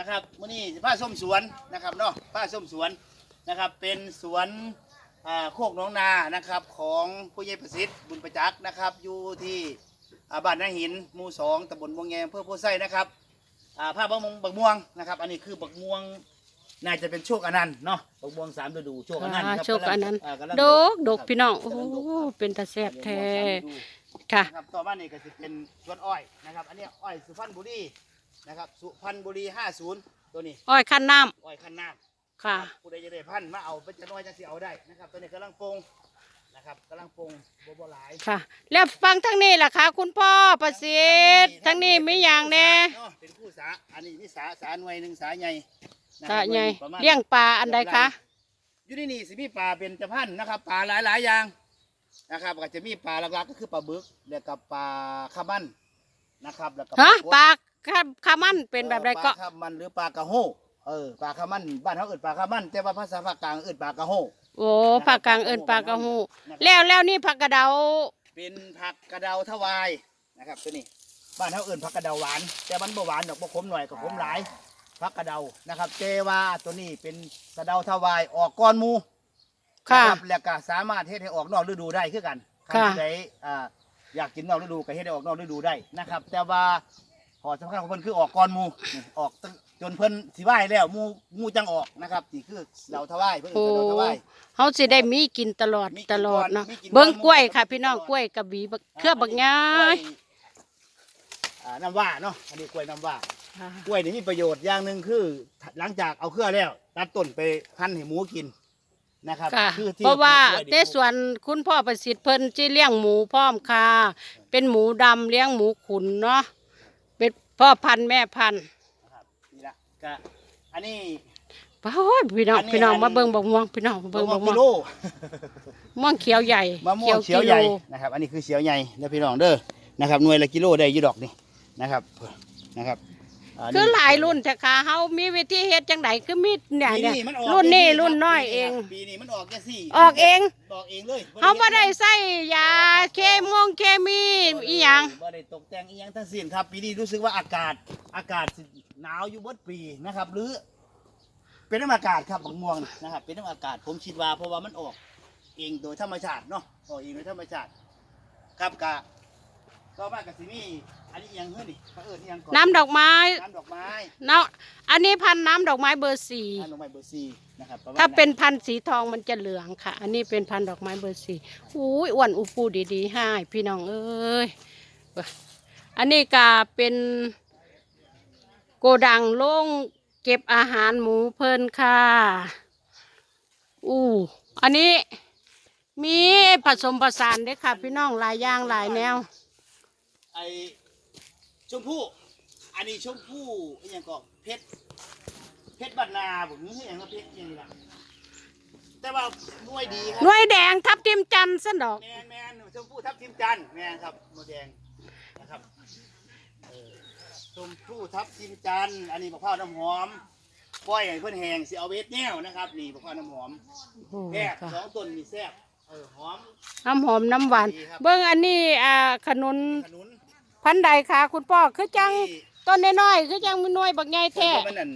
นะครับมื้อนี้สิผ้าส้มสวนนะครับเนาะผ้าส้มสวนนะครับเป็นสวนอ่าโคกหน้องนานะครับของผู้ใหญ่ประสิทธิ์บุญประจักษ์นะครับอยู่ที่อ่าบ้านนาหินหมู่สองตำบลม่วงแงอำเพื่อโพไซนะครับอ่าผ้าบักม่วงบักม่วงนะครับ อันนี้คือบักม่วงน่าจะเป็นโชคอนันต์เนาะบักม่วงสามฤดูโชคอนันต์ครับอ่าโชคอนันต์กำลังดกดกครับพี่น้องโอ้กำลังดกโหครับเป็นตาแซ่บแท้บักม่วงสามฤดูค่ะนะครับต่อมานี่ก็จะเป็นสวนอ้อยนะครับ อันนี้อ้อยสุพรรณบุรี นะครับ สุพรรณบุรี50ตัวนี้อ้อยขั้นน้อ้อยคันน้ำำค่ะ ผู้ใดจะได้พันธุ์มาเอาเป็นจะน้อยจะสิเอาได้นะครับ ตัวนี้กำลังปรุงนะครับกำลังปรุงบ่บ่หลายค่ะ แล้วฟังทั้งนี้ล่ะคะคุณพ่อประสิทธิ์ทั้งนี้ไม่อย่างแน่เนาะเป็นผู้สาอันนี้มีสาสาหน่วยหนึ่งสาใหญ่นะคสะรับใหญ่ประมาณ เลี้ยงปลาอันใดคะอยู่ที่นี่สิมีปลาเป็นจะพันธุ์นะครับปลาหลายหลายๆอย่างนะครับก็จะมีปลาหลักๆก็คือปลาบึกแล้วกับปลาคาร์มันนะครับแล้วก็ฮะกดปลา คาคามันเป็นแบบใดก็ปลาคามันหรือปลากระโฮเออปลาคามันบ้านเขาเอิ้นปลาคามัน แต่ว่าภาษาภาคกลางเอิ้นปลากระโฮโอ้ผักกลางเอินปลากระหูแล้วแล้วนี่ผักกระเดาเป็นผักกระเดาทวายนะครับตัวนี้บ้านเขาเอิ้นผักกระเดาหวาน แต่มันบ่หวานดอกบ่ขมหน่อยก็ขมหลายผักกระเดานะครับเจว่าตัวนี้เป็นกระเดาทวายออกก้อนหมูค่ะนรับแล้วก็สามารถเฮ็ดให้ออกนอกฤดูได้คือกันใครค่ะที่ใดอ่าอยากกินนอกฤดูก็เฮ็ดให้ออกนอกฤดูได้นะครับ แต่ว่า ขอสำคัญของเพิ่นคือออกก่อนหมูนี่ออกตั้งจนเพิ่นสิไหว้แล้วหมูหมูจังออกนะครับนี่คือเดาทวายเพิ่นโอ้เอิ้นเดาทวายเขาสิได้มีกินตลอดมีกินตลอดเนาะมีกิน เบิ้งก่อนกล้วยค่ะมีกินพี่น้องก่อนกล้วยกระบี่บักเครือบักง่ากล้ยอ่าน้ำว่าเนาะอันนี้กล้วยน้ำว่ากล้วยนี่มีประโยชน์อย่างหนึ่งคือ หลังจากเอาเครือแล้ว ตัดต้นไปพันให้หมูกินนะครับค่ะคือที่เพราะว่าปลูกกล้ในสวนคุณพ่อประสิทธิ์เพิ่นจีเลี้ยงหมูพร้อมค่ะ เป็นหมูดำเลี้ยงหมูขุนเนาะเป็น พ่อพันธุ์แม่พันธุ์นะครับนี่ละก็อันนี้ โอ้ยพี่น้องอันนี้พี่น้องอัน มาเบิ่งบักม่วงพี่น้องมาเบิ่งบักม่วกิงโลม่วงเขียวใหญ่มะม่วงเขียวใหญ่นะครับ อันนี้คือเขียวใหญ่เด้อพี่น้องเด้อนะครับหน่วยละกิโลได้อยี่ดอกนี่นะครับนะครับา คือหลายรุ่นแต่ค่ะเฮามีวิธีเฮ็ดจังไดคือมีเนี่ยปีเนี่ยมันออกรุ่นนี้ปีรุ่นน้อยปีเอง ปีนี้มันออกแค่สี่ออกเอง ออกเองเลยเฮาบ่ได้ใส่ยาเคมงเคมีอีหยังบ่ได้ตกแต่งอีหยังทั้งสิ้นครับ ปีนี้รู้สึกว่าอากาศอากาศสิหนาวอยู่เบดปีนะครับ หรือ เป็นน้ำอากาศครับบักม่วงนะครับ เป็นน้ำอากาศผมคิดว่าเพราะว่ามันออก เองโดยธรรมชาติเนาะออกเองโดยธรรมชาติครับกะ ก็มากกับสิมีอันนี้อิหยังเฮ้ยนี่เขาเอิ้นอิหยังก่อนน้ำดอกไม้น้ำดอกไม้เนาะอันนี้พันธุ์น้ำดอกไม้เบอร์สี่ น้ำดอกไม้เบอร์ซีนะครับระมณถ้าเป็นพันธุ์สีทองมันจะเหลืองค่ะ อันนี้เป็นพันธุ์ดอกไม้เบอร์สี่อุ้ยอ้วนอุปูดีๆให้พี่น้องเอ้ยเว้ยอันนี้ก็เป็นโกดังโล่งเก็บอาหารหมูเพิ่นค่ะ อู้ อันนี้มีผสมผสานเด้อค่ะ พี่น้องหลายอย่างหลายแนวไอชมพู่อันนี้ชมพู่อิหยังก่อนเพชรเพชรบัดนาผมนี่อิหยังว่าเพชรอิหยังนี่ล่ะแต่ว่าหน่วยดีครัหน่วยแดงทับทิมจันทร์สันดอก แมนแมนชมพู่ทับทิมจันทร์แมนครับโมแดงนะครับเออชมพู่ทับทิมจันทร์อันนี้มะพร้าวน้ำหอมปล่อยให้เพื่อนแหงสิเอาเวทแนวนะครับนี่มะพร้าวน้ำหอมโอ้แซ่บค่ะสองต้นมีแซ่บเออหอมน้ำหอมน้ำหวานดีครับเบิ้งอันนี้อ่าขนุนขนุน พันธุ์ใดคะคุณพ่อคือจังที่ต้นน้อยๆคือจังมีหน่วยบักใหญ่แท้มันนั่น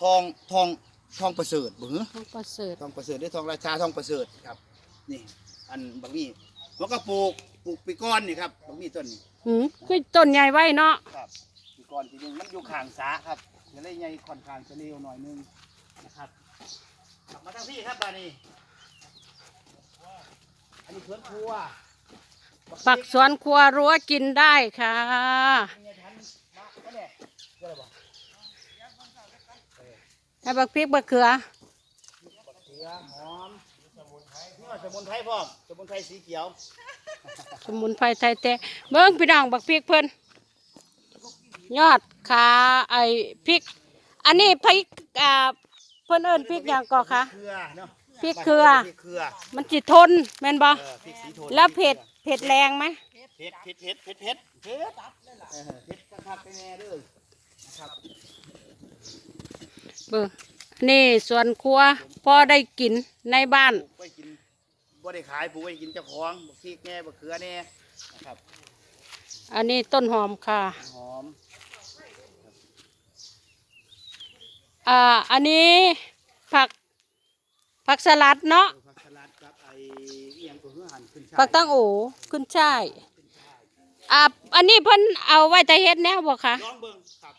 ทองทองทองประเสริฐบื้อของประเสริฐทองประเสริฐหรือทองราชาทองประเสริฐครับ นี่อันบางนี่มันก็ปลูกปลูกปีก้อนนี่ครับบางนี่ต้นนี่หืมคือต้นใหญ่ไว้เนาะครับปีก้อนทีนึงมันอยู่ข้างสาครับจะได้ใหญ่ค่อนข้างจะเร็วหน่อยนึงนะครับกลับมาทางพี่ครับบานี้อันนี้สวนครัว ปักสวนครัวรั้วกินได้ค่ะเนี่ยทันมาก็เนี่ยเจอบ่ให้บักพริกบักเขือบักเขือหอมสมุนไพรนี่ว่าสมุนไพรพร้อมสมุนไพรสีเขียว สมุนไพรไทยแต่เบิ้งพี่น้องบักพริกเพิ่นยอดขาไอ้พริก อันนี้พริกอ่าเพิ่นเอิ้นพริกหยังก่อคะเกลือเนาะ พริกเกลือ พริกเกลือมันจิทนแม่นบ่เออพริกสีโทนแล้วเผ็ดเผ็ดแรงไหมเผ็ดเผ็ดเผ็ดเผ็ดเผ็ดเผ็ดเออเผ็ดคักๆไปแน่เด้อนะครับเบิ้งนี่สวนครัวพอได้กินในบ้าน ปลูกไว้กินบ่ได้ขายปลูกไว้กินเจ้าของบักพริกแน่บักเขือแน่นะครับอันนี้ต้นหอมค่ะหอมอ่าอันนี้ผัก ผักสลัดเนาะผักสลัดกับไอ้เอียงตัวเหือหันขึ้นผักตั้งโอขึ้นช่ายอ่าอันนี้เพิ่นเอาไว้แต่เฮ็ดแนวบ่คะลองเบิ่งครับ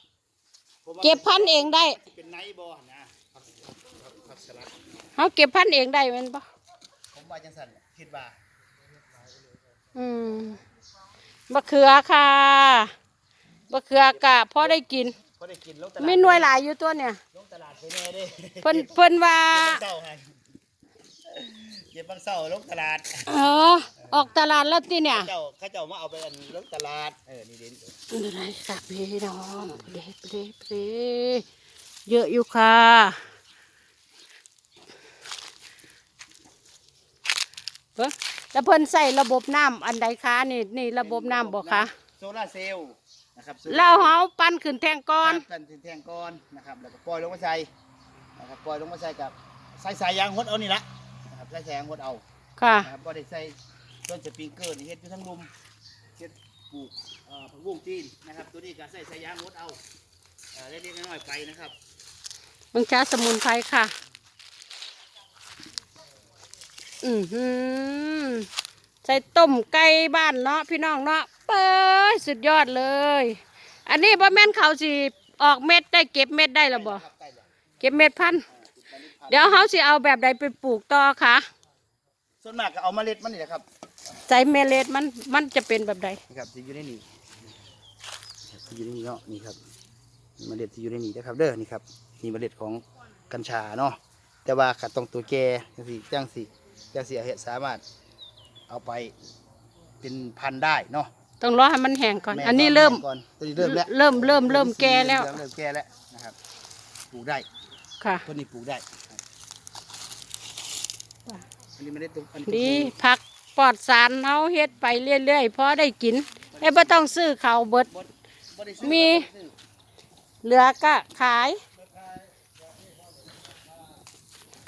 ผมว่าเก็บพันธุ์เองได้เป็นไนท์บ่นะผักผักผักสลัดเฮาเก็บพันธุ์เองได้แม่นบ่ผมว่าจังซั่นแหละคิดว่าอืมมะเขือค่ะมะเขือกะพอได้กินก็ได้กินลงตลาดมีหน่วยหลายอยู่ตัวเนี่ยลงตลาดไปแน่เด้เพิ่นเพิ่นว่าเก็บบังเศร้าให้ เก็บบางเศร้าลงตลาด เออออกตลาดแล้วติเนี่ยเจ้าเขาเจ้ามาเอาไปอันลงตลาด เออ นี่เด่นอะไรค่ะพี่น้องเด็กเด็กเด็กเยอะอยู่ค่ะ เอ้อแล้วเพิ่นใส่ระบบน้ำอันใดคะนี่นี่ระบบน้ำบอกคะโซลาร์เซลล์นะครับโซลาร์แล้วเฮาปั้นขึ้นแทงก้อนครับกันแทงก้อนนะครับ แล้วก็ปล่อยลงมาใส่นะครับปล่อยลงมาใส่กับใส่สายยางหดเอานี่ละนะครับ ใส่สายยางหดเอาค่ะ นะครับบ่ได้ใส่ต้นสปริงเกอร์นี่เฮ็ดอยู่ทั้งลุมเฮ็ดปลูกเอ่อผักบุ้งจีนนะครับ ตัวนี้ก็ใส่สายยางหดเอาเอ่อเล็กๆน้อยๆไปนะครับ มังช้าสมุนไพรค่ะ อือหือใส่ต้มไก่บ้านเนาะพี่น้องเนาะเป้ยสุดยอดเลย อันนี้บ่แม่นเขาสิ ออกเม็ดได้เก็บเม็ดได้หรอบ่ใกล้แล้วเก็บเม็ดพันธุ์ เดี๋ยวเขาสิเอาแบบใดไปปลูกต่อคะส่วนมากก็เอาเมล็ดมันนี่แหละครับใส่เมล็ดมันมันจะเป็นแบบใดนี่ครับที่อยู่ในนี่ที่อยู่ในนี่เนาะนี่ครับเมล็ดที่อยู่ในนี่นะครับ เด้อนี่ครับนี่เมล็ดของกัญชาเนาะแต่ว่าขัดตรงตัวแก่จังสิจังสิจังสิเอาเห็ดสามารถเอาไปเป็นพันธุ์ได้เนาะต้องรอให้มันแห้งก่อนแอันนี้เริ่มก่อนตัวนี้เริ่มแล้วเริ่มเริ่มเริ่มแก่แล้วเริ่มเริ่มแก่แล้วนะครับปลูกได้ ค่ะ ต้นนี้ปลูกได้อันนี้ไม่ได้ตุกอันนี้ดีผักปลอดสารเฮาเฮ็ดไปเรื่อยๆพอได้กินไอ้บ่ต้องซื้อข้าวเบิดบ่บ่ได้ซื้อมี บ่ได้ซื้อเหลือก็ขาย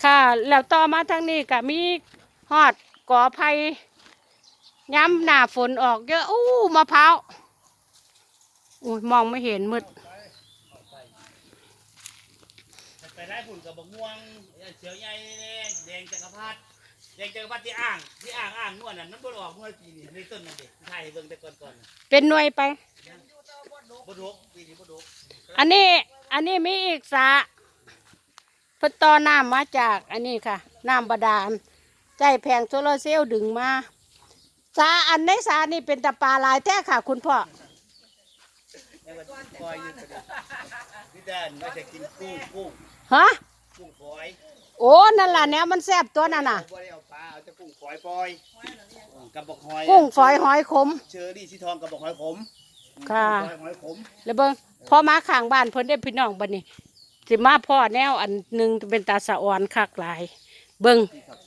ค่ะ แล้วต่อมาทางนี้ก็มีฮอดกอไผ่ย้ำหน้าฝนออกเยอะอู้มะพร้าวอุ้ยมองไม่เห็นมืด ไปได้ผุ่นกับบกม่วงเขียวใหญ่แดงจักรพรรดิแดงจักรพรรดิที่อ่างที่อ่างอ่างนวลน่ะน้ำบ่ออกนวลปีนี้ในต้นนั่นเด็กถ่ายให้เบิ่งแต่ก่อนก่อนน่ะเป็นหน่วยไปบ่ดกปีนี้บ่ดกอันนี้อันนี้มีอีกสระเพิ่นต่อน้ำมาจากอันนี้ค่ะน้ำบาดาลใจแผงโซลาร์เซลล์ดึงมาสระอันในสระนี่เป็นตะปลาหลายแท้ค่ะ คุณพ่อแล้ วก็ปล่อยอยู่ก็ได้นี่แต่ไม่จะกินกุ้งกุ้งฮะกุ้งฝอยโอ้นั่นล่ะแนวมันแซ่บตัวนั่นน่ะบ่ได้เอาปลาเอาแต่กุ้งฝอยปล่อยกับบอกหอยกุ้งฝอยหอยขม เชอรี่สีทองกับบอกหอยขมค่ะกุ้งฝอยหอยขมแล้วเบิ่งพอมาข้างบ้านเพิ่นได้พี่น้องบัดนี้สิมาพ่อแนวอันหนึงเป็นตาสะอ่อนคักหลาย เบิ่ง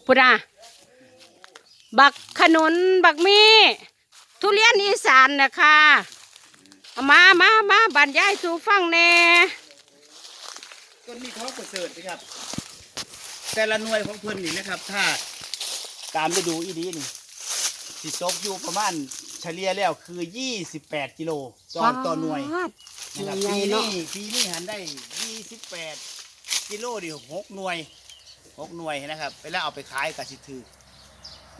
พุดาบักขนุนบักมี ทุเรียนอีสานนะคะเอา มามามาบรรยายสู่ฟังแหน่ต้นนี้ท้องประเสริฐนะครับ แต่ละหน่วยของเพิ่นนี่นะครับ ถ้าตามฤดูอีดีนี่สิตกอยู่ประมาณเฉลี่ยแล้วคือ 28 กิโลต่อต่อหน่วยฟาดนะครับใหญ่ปีๆเนาะนี้ปีนี้หันได้ 28 กิโลดิหกหน่วยหกหน่วยนะครับเวลาเอาไปขายกับสิถือ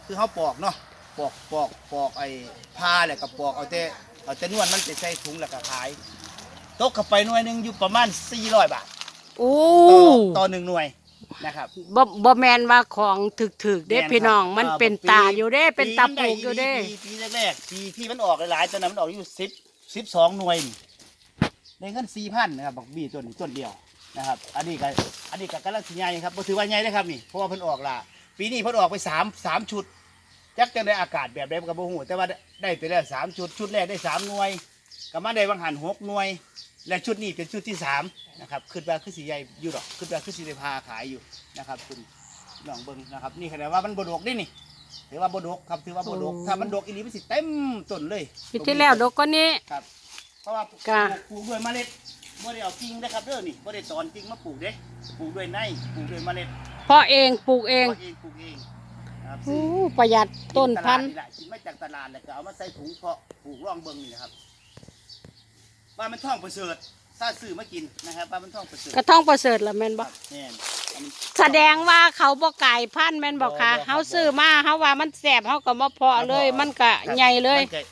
คือเขาปอกเนาะปอกปอกปอกไอ้ผ้าแหละกับปอกเอาแต่ เอาแต่นวลมันไปใส่ถุงแล้วก็ขาย ตกเข้าไปหน่วยหนึ่งอยู่ประมาณ 400 บาทโอ้ต่อต่อหนึ่งหน่วยนะครับ บ่บ่แมนว่าของถึกๆเด้แม่นครับพี่น้องมันอ่าเป็นปีตาอยู่เด้ เป็นตาปลูกอยู่เด้ปีปีแรกๆปีที่มันออกหลายๆตอนนั้นมันออกอยู่สิบสิบสองหน่วยนี่ได้เงินสี่พันนะครับบอกบีต้นนี้ต้นเดียวนะครับ อันนี้ก็อันนี้ก็กำลังสิใหญ่ครับบ่ถือว่าใหญ่นะครับนี่เพราะว่าเพิ่นออกล่ะปีนี้เพิ่นออกไปสามสามชุด จักจังได้อากาศแบบใดก็บ่ฮู้แต่ว่าได้ไปแล้วสามชุดชุดแรกได้สามหน่วยก็มาได้บางหันหกหน่วย และชุดนี้เป็นชุดที่สามนะครับคิดว่าคือสีใหญ่อยู่ดอกคิดว่าคือสีได้พาขายอยู่นะครับคุณน้องเบิ้งนะครับนี่แสดงว่ามันบดกได้นี่ถือว่าบดกครับถือว่าบดกโอ้ถ้ามันดกอีหลีมันสิเต็มต้นเลยปีที่แล้วดอกก็นี้ครับเพราะว่าปลูกค่ะปลูกด้วยเมล็ดบ่ได้เอากิ่งนะครับเด้อนี่บ่ได้ตอนกิ่งมาปลูกเด้ปลูกด้วยในปลูกด้วยเมล็ดเพาะเองปลูกเองเพาะเองปลูกเอง นะครับโอ้ประหยัดต้นพันธุ์กิตลาดแหละกินมาจากตลาดแล้วก็เอามาใส่ถุงเพาะปลูกร่องเบิ้งนี่นะครับว่ามันท่องประเสริฐถ้าซื้อมากินนะครับปลามันท่องประเสริฐกระท่องประเสริฐละแม่นคบ่รับแม่นอันนี้แสดงว่าเขาบ่ไก่พันธุ์แม่นบ่คะบ่บ่ครับ เฮาซื้อมาเฮาว่ามันแสบเฮาก็มาเพาะเลย มันก็ใหญ่เลย มันก็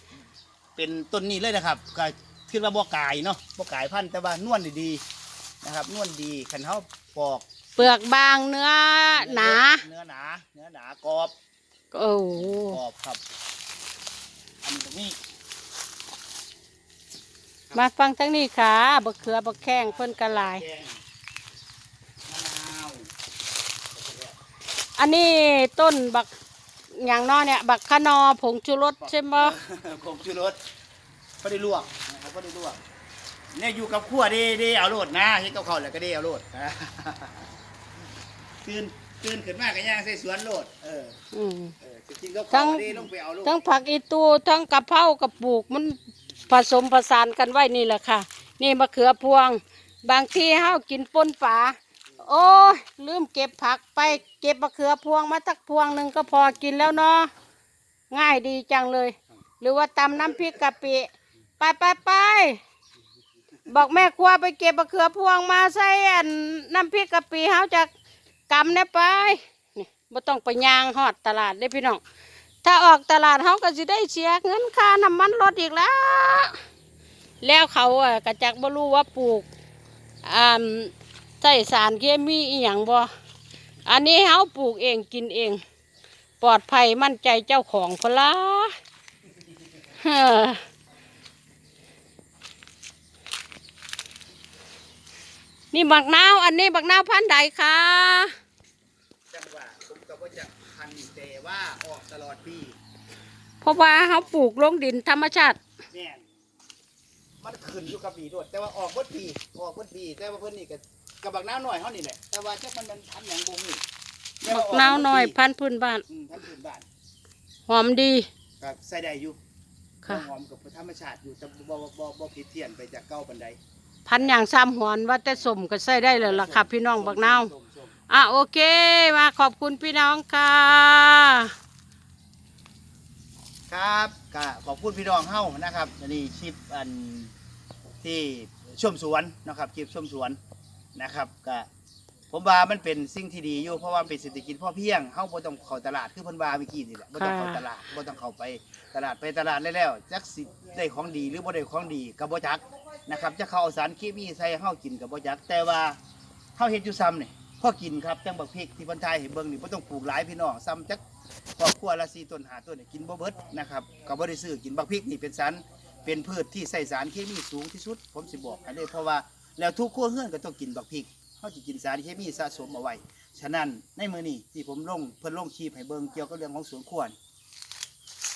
เป็นต้นนี้เลยนะครับก็คิดว่าบ่กายเนาะบ่กายพันธุ์แต่ว่านวลดีๆนะครับ นวลดีคันเฮาปอก เปลือกบางเนื้อหนาเนื้อหนา เนื้อหนากรอบโอ้โหกรอบครับ อันนี้ตรงนี้มาฟังทั้งนี้ค่ะบักเขือบักแข้งเพิ่นกระลาย แกงมะนาวอันนี้ต้นบักอย่างน้อเนี่ย บักขนอผงชูรสใช่ไหมผงชูรสก็ได้ลวกนะครับก็ได้ลวกเนี่ยอยู่กับขั้วได้ได้เอาโลดนะเฮ็ดกับเขาวแล้วก็ได้เอาโลดนะ ตื่นตื่นขึ้นมาก็ย่างใส่สวนโลดเอออืม เออจะกินกับทั้ข้าวงก็ได้ลงไปเอาโลดทั้งผักอีตูทั้งกะเพรากระปลูกมันผสมผสานกันไว้นี่แหละค่ะ นี่มะเขือพวง บางทีเฮากินปนฝาโอ้ยลืมเก็บผักไปเก็บมะเขือพวงมาสักพวงหนึ่งก็พอกินแล้วเนาะง่ายดีจังเลย หรือว่าตำน้ำพริกกะปิไปไปไปบอกแม่ครัวไปเก็บมะเขือพวงมาใส่อันน้ำพริกกะปิเฮาจะ กำเนี่ยไปนี่บ่ต้องไปย่างฮอดตลาดได้พี่น้อง ถ้าออกตลาดเขาก็จะได้เสียเงินค่าน้ำมันรถอีกแล้ว แล้วเขาอะกระจักบ่รู้ว่าปลูกอ่าใส่สารเคมีอีหยังบ่ อันนี้เขาปลูกเองกินเอง ปลอดภัยมั่นใจเจ้าของพละนี่บักนาว อันนี้บักนาวพันธุ์ใดคะ จังหวะผมก็บ่ จะพันแต่ว่าออกตลอดปีเพราะว่าเขาปลูกลงดินธรรมชาติแม่นมันขึ้นอยู่กับปีด้วยแต่ว่าออกเบดปีออกเบดปีแต่ว่าเพิ่นนี่ก็กับบักน้าวหน่อยเฮานี่แหละแต่ว่าจักมันมันพันหยังบ่มีแต่บัว่กอนาวน้อยเบิดปีพันธุ์พื้นบ้านอืมพันพื้นบ้านหอมดีครับใส่ได้อยู่ค่ะหอมกับธรรมชาติอยู่แต่บ่บ่บ่บ่ผิดเพี้ยนไปจากเก่าปานใดพันอย่างซ้ำหอนว่าแต่สมก็ใส่ได้เลยล่ะค่ะพี่น้องบักนาวส้มส้ม อะโอเคมาขอบคุณพี่น้องค่ะ ครับก็ขอบคุณพี่น้องเฮานะครับอันนี้คลิปอันที่ชมสวนนะครับคลิปชมสวนนะครับก็ผมว่ามันเป็นสิ่งที่ดีอยู่เพราะว่ามันเป็นเศรษฐกิจพ่อเพียงเฮาบ่ต้องเข้าตลาดคือเพิ่นว่าเมื่อกี้นี่แหละบ่ต้องเข้าตลาดบ่ต้องเข้าไปตลาดไปตลาดแล้วแล้วจักสิได้ของดีหรือบ่ได้ของดีก็บ่จักนะครับจะเข้าเอาสารเคมีใส่ให้ากินก็บ่จัก แต่ว่าเฮาเฮ็ดอยู่ซ้ำนี่ พอกินครับจังบักพริกที่พิ่นทายให้เบิ่งนี่บ่ต้องปลูกหลายพี่น้องซ้ำจักครอบครัวละ4ต้น5ต้นนี่กินบ่เบิดนะครับก็บ่ได้ซื้อกินบักพริกนี่เป็นสารเป็นพืชที่ใส่สารเคมีสูงที่สุด ผมสิบอกให้เลยเพราะว่าแล้วทุกครัวเรือนก็ต้องกินบักพริกเขาจะกินสารเคมีสะสมเอาไว้ฉะนั้นในมือนี้ที่ผมลงเพิ่นลงชีพให้เบิ่งเกี่ยวกับเรื่องของสวนครัวนี่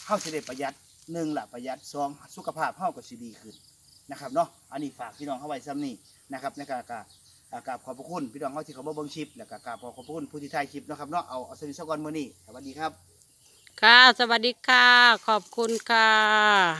เฮาสิได้ประหยัดหนึ่งละประหยัดสองสุขภาพเฮาก็สิดีขึ้นนะครับเนาะอันนี้ฝากพี่น้องเฮาไว้ซ้ำนี่นะครับในการ กราบกาบขอบพระคุณพี่น้องเขาที่เขามาเบิ่งคลิปแล้วก็กราบขอบพระคุณผู้ที่ถ่ายคลิปนะครับเนาะเอาเอาสวัสดีสักวันมือนี้สวัสดีครับ ค่ะ สวัสดีค่ะ ขอบคุณค่ะ